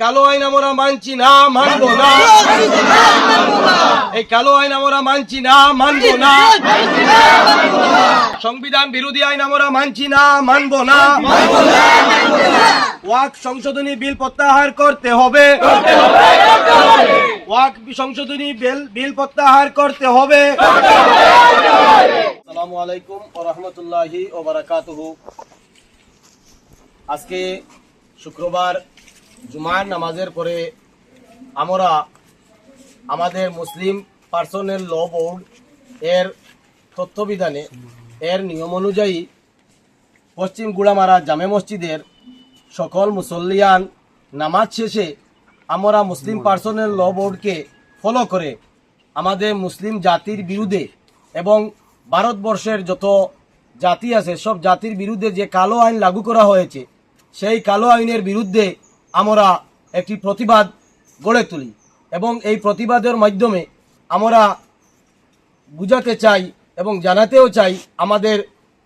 কালো আইন আমরা মানছি না, মানবো না। এই কালো আইন আমরা মানছি না, মানবো না। সংবিধান বিরোধী আইন আমরা মানছি না, মানবো না। ওয়াক সংশোধনী বিল প্রত্যাহার করতে হবে। ওয়াক সংশোধনী বিল বিল প্রত্যাহার করতে হবে। আসসালামু আলাইকুম ও রহমতুল্লাহি ও বারাকাতুহু। আজকে শুক্রবার জুমার নামাজের পরে আমরা আমাদের মুসলিম পার্সোনেল ল বোর্ড এর তথ্যবিধানে এর নিয়ম অনুযায়ী পশ্চিম গুড়ামারা জামে মসজিদের সকল মুসল্লিয়ান নামাজ শেষে আমরা মুসলিম পার্সোনেল ল বোর্ডকে ফলো করে আমাদের মুসলিম জাতির বিরুদ্ধে এবং ভারতবর্ষের যত জাতি আছে, সব জাতির বিরুদ্ধে যে কালো আইন লাগু করা হয়েছে, সেই কালো আইনের বিরুদ্ধে আমরা একটি প্রতিবাদ গড়ে তুলি এবং এই প্রতিবাদের মাধ্যমে আমরা বুঝাতে চাই এবং জানাতেও চাই আমাদের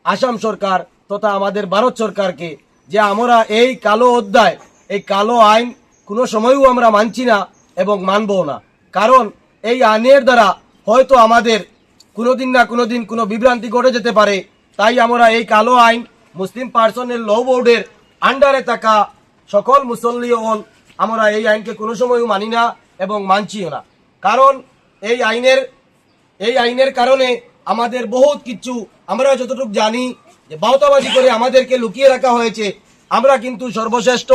আসাম সরকার তথা আমাদের ভারত সরকারকে যে আমরা এই কালো অধ্যায়, এই কালো আইন কোনো সময়ও আমরা মানছি না এবং মানবও না। কারণ এই আইনের দ্বারা হয়তো আমাদের কোনোদিন না কোনো দিন কোনো বিভ্রান্তি ঘটে যেতে পারে। তাই আমরা এই কালো আইন মুসলিম পার্সনের ল বোর্ডের আন্ডারে থাকা সকল মুসল্লি হল, আমরা এই আইনকে কোনো সময়ও মানি না এবং মানছিও না। কারণ এই আইনের এই আইনের কারণে আমাদের বহুত কিছু, আমরা যতটুকু জানি যে বাউতাবাজি করে আমাদেরকে লুকিয়ে রাখা হয়েছে, আমরা কিন্তু সর্বশ্রেষ্ঠ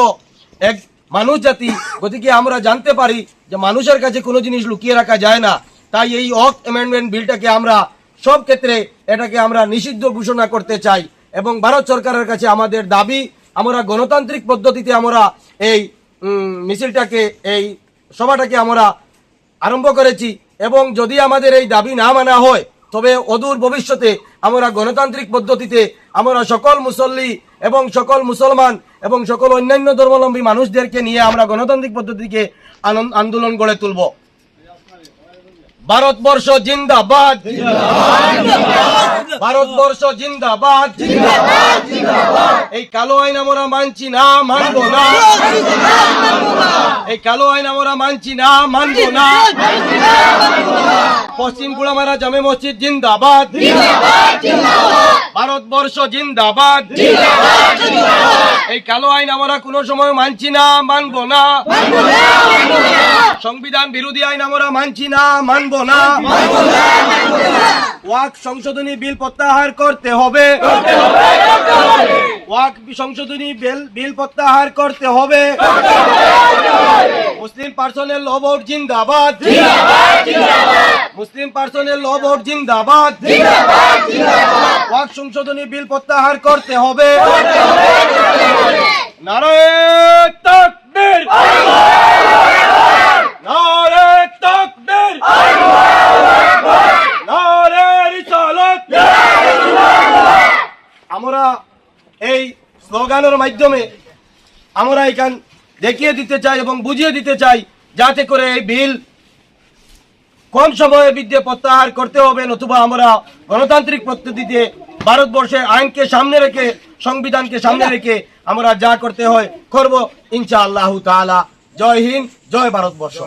এক মানুষ জাতি, গতিকে আমরা জানতে পারি যে মানুষের কাছে কোনো জিনিস লুকিয়ে রাখা যায় না। তাই এই অক অ্যামেন্ডমেন্ট বিলটাকে আমরা সব ক্ষেত্রে এটাকে আমরা নিষিদ্ধ ঘোষণা করতে চাই এবং ভারত সরকারের কাছে আমাদের দাবি আমরা গণতান্ত্রিক পদ্ধতিতে আমরা এই মিছিলটাকে, এই সভাটাকে আমরা আরম্ভ করেছি। এবং যদি আমাদের এই দাবি না মানা হয়, তবে অদূর ভবিষ্যতে আমরা গণতান্ত্রিক পদ্ধতিতে আমরা সকল মুসল্লি এবং সকল মুসলমান এবং সকল অন্যান্য ধর্মাবলম্বী মানুষদেরকে নিয়ে আমরা গণতান্ত্রিক পদ্ধতিকে আন্দোলন গড়ে তুলব। ভারতবর্ষ জিন্দাবাদ। ভারতবর্ষ জিন্দাবাদ। এই কালো আইন আমরা মানছি না মানবো না। এই কালো আইন আমরা মানছি না, মানবো না। পশ্চিম গুড়ামারা জামে মসজিদ জিন্দাবাদ। ভারতবর্ষ জিন্দাবাদ। এই কালো আইন আমরা কোনো সময় মানছি না, মানবো না। সংবিধান বিরোধী আইন আমরা মানছি না, মানবো না। ওয়াক সংশোধনী বিল প্রত্যাহার করতে হবে। ওয়াক সংশোধনী বিল বিল প্রত্যাহার করতে হবে। মুসলিম পার্সোনেল ল বোর্ড জিন্দাবাদ। মুসলিম পার্সোনেল ল বোর্ড জিন্দাবাদ। ওয়াক সংশোধনী বিল প্রত্যাহার করতে হবে। নারায়ণ তাকবীর। নারায়ণ তাকবীর। আমরা এই স্লোগানের মাধ্যমে আমরা এখান দেখিয়ে দিতে চাই এবং বুঝিয়ে দিতে চাই যাতে করে এই বিল কম সময়ে বিদ্যে প্রত্যাহার করতে হবে নতুবা আমরা গণতান্ত্রিক পদ্ধতিতে ভারতবর্ষের আইনকে সামনে রেখে সংবিধানকে সামনে রেখে আমরা যা করতে হয় করব ইনশা আল্লাহ তালা জয় হিন্দ জয় ভারতবর্ষ।